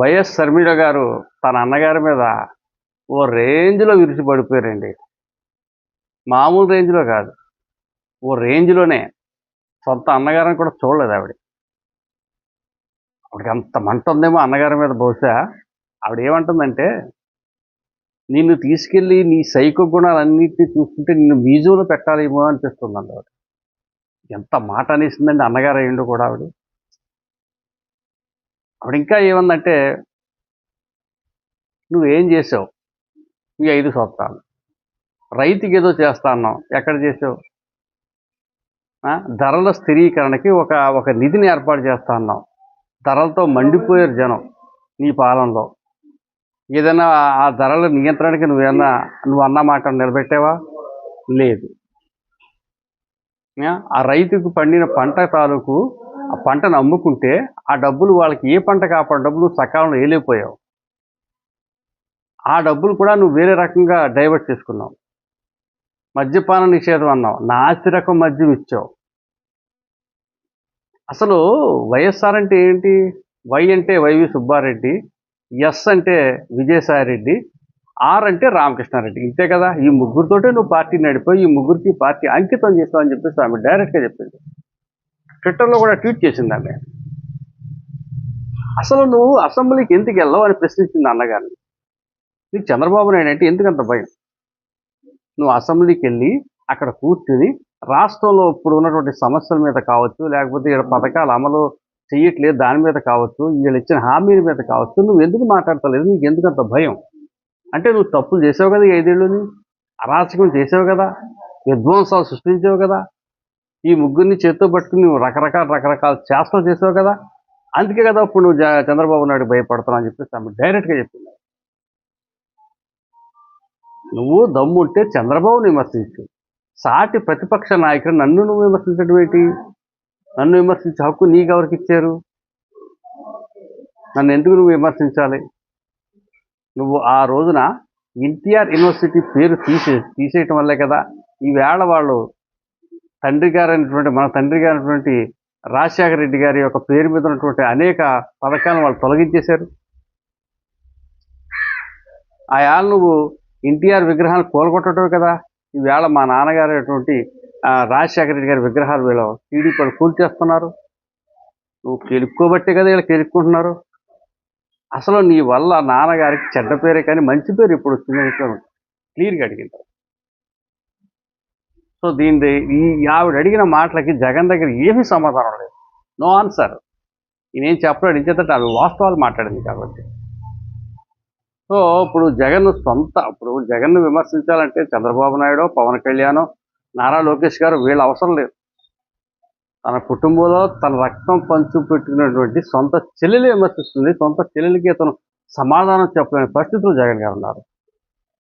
YS Sharmila గారు తన అన్నగారి మీద ఓ రేంజ్లో విరిచి పడిపోయారండి మామూలు రేంజ్లో కాదు. ఓ రేంజ్లోనే సొంత అన్నగారిని కూడా చూడలేదు ఆవిడ. ఆవిడకి అంత మంట ఉందేమో అన్నగారి మీద బహుశా. ఆవిడ ఏమంటుందంటే నిన్ను తీసుకెళ్ళి నీ సైకో గుణాలన్నింటినీ చూస్తుంటే నిన్ను మ్యూజియంలో పెట్టాలేమో అనిపిస్తుంది ఆవిడ. ఎంత మాట అనేసిందండి అన్నగారు అయ్యిండు కూడా ఆవిడ. అప్పుడు ఇంకా ఏమందంటే నువ్వేం చేసావు? ఈ ఐదు సంవత్సరాలు రైతుకి ఏదో చేస్తా అన్నావు. ఎక్కడ చేసావు? ధరల స్థిరీకరణకి ఒక ఒక నిధిని ఏర్పాటు చేస్తా అన్నావు. ధరలతో మండిపోయారు జనం నీ పాలనలో. ఏదైనా ఆ ధరల నియంత్రణకి నువ్వేమన్నా నువ్వు అన్న మాట నిలబెట్టావా? లేదు. ఆ రైతుకు పండిన పంట తాలూకు ఆ పంటను అమ్ముకుంటే ఆ డబ్బులు వాళ్ళకి ఏ పంట కాపాడు డబ్బులు సకాలంలో వేయలేకపోయావు ఆ డబ్బులు కూడా నువ్వు వేరే రకంగా డైవర్ట్ చేసుకున్నావు. మద్యపాన నిషేధం అన్నావు. నాసి రకం మద్యం ఇచ్చావు. అసలు వైఎస్ఆర్ అంటే ఏంటి? వై అంటే వైవి సుబ్బారెడ్డి ఎస్ అంటే విజయసాయిరెడ్డి ఆర్ అంటే రామకృష్ణారెడ్డి. ఇంతే కదా? ఈ ముగ్గురితోటే నువ్వు పార్టీ నడిపోయి ఈ ముగ్గురికి పార్టీ అంకితం చేస్తావు అని చెప్పేసి ఆమె డైరెక్ట్గా చెప్పింది. ట్విట్టర్లో కూడా ట్వీట్ చేసింది ఆమె. అసలు నువ్వు అసెంబ్లీకి ఎందుకు వెళ్ళవు? అని ప్రశ్నించింది అన్నగారిని. నీకు చంద్రబాబు నాయుడు అంటే ఎందుకంత భయం? నువ్వు అసెంబ్లీకి వెళ్ళి అక్కడ కూర్చుని రాష్ట్రంలో ఇప్పుడు ఉన్నటువంటి సమస్యల మీద కావచ్చు లేకపోతే ఇక్కడ పథకాలు అమలు చేయట్లేదు దాని మీద కావచ్చు వీళ్ళు ఇచ్చిన హామీల మీద కావచ్చు నువ్వు ఎందుకు మాట్లాడతలేదు? నీకు ఎందుకంత భయం? అంటే నువ్వు తప్పులు చేసావు కదా ఐదేళ్ళు అరాచకం చేసావు కదా? విధ్వంసాలు సృష్టించావు కదా? ఈ ముగ్గురిని చేత్తో పట్టుకుని నువ్వు రకరకాల రకరకాల చేష్టలు చేసావు కదా? అందుకే కదా ఇప్పుడు నువ్వు చంద్రబాబు నాయుడు భయపడుతున్నావు అని చెప్పేసి ఆమె డైరెక్ట్గా చెప్పింది. నువ్వు దమ్ము ఉంటే చంద్రబాబుని విమర్శించు. సాటి ప్రతిపక్ష నాయకుడు నన్ను నువ్వు విమర్శించడం ఏంటి? నన్ను విమర్శించే హక్కు నీకు ఎవరికి ఇచ్చారు? నన్ను ఎందుకు నువ్వు విమర్శించాలి? నువ్వు ఆ రోజున ఎన్టీఆర్ యూనివర్సిటీ పేరు తీసే తీసేయటం వల్లే కదా ఈవేళ వాళ్ళు తండ్రి గారు అయినటువంటి మన తండ్రి గారు అయినటువంటి రాజశేఖర రెడ్డి గారి యొక్క పేరు మీద ఉన్నటువంటి అనేక పథకాలను వాళ్ళు తొలగించేశారు. ఆ నువ్వు ఎన్టీఆర్ విగ్రహాలు కూలగొట్టడమే కదా. ఈవేళ మా నాన్నగారు అటువంటి రాజశేఖర రెడ్డి గారి విగ్రహాలు వీళ్ళు టీడీపీ వాళ్ళు కూల్చేస్తున్నారు. నువ్వు కెలుక్కోబట్టే కదా వీళ్ళు కెలుక్కుంటున్నారు. అసలు నీ వల్ల నాన్నగారికి చెడ్డ పేరే కానీ మంచి పేరు ఇప్పుడు వచ్చిందని క్లియర్గా అడిగింటారు సో దీని ఈ ఆవిడ అడిగిన మాటలకి జగన్ దగ్గర ఏమీ సమాధానం లేదు. No answer. నేనేం చెప్పలేడు. ఇంచేతంటే అవి వాస్తవాలు మాట్లాడింది కాబట్టి. సో ఇప్పుడు జగన్ సొంత ఇప్పుడు జగన్ను విమర్శించాలంటే చంద్రబాబు నాయుడు పవన్ కళ్యాణ్ నారా లోకేష్ గారు వీళ్ళ అవసరం లేదు. తన కుటుంబంలో తన రక్తం పంచు పెట్టుకున్నటువంటి సొంత చెల్లెలు విమర్శిస్తుంది. సొంత చెల్లెలకి అతను సమాధానం చెప్పలేని పరిస్థితులు జగన్ గారు ఉన్నారు.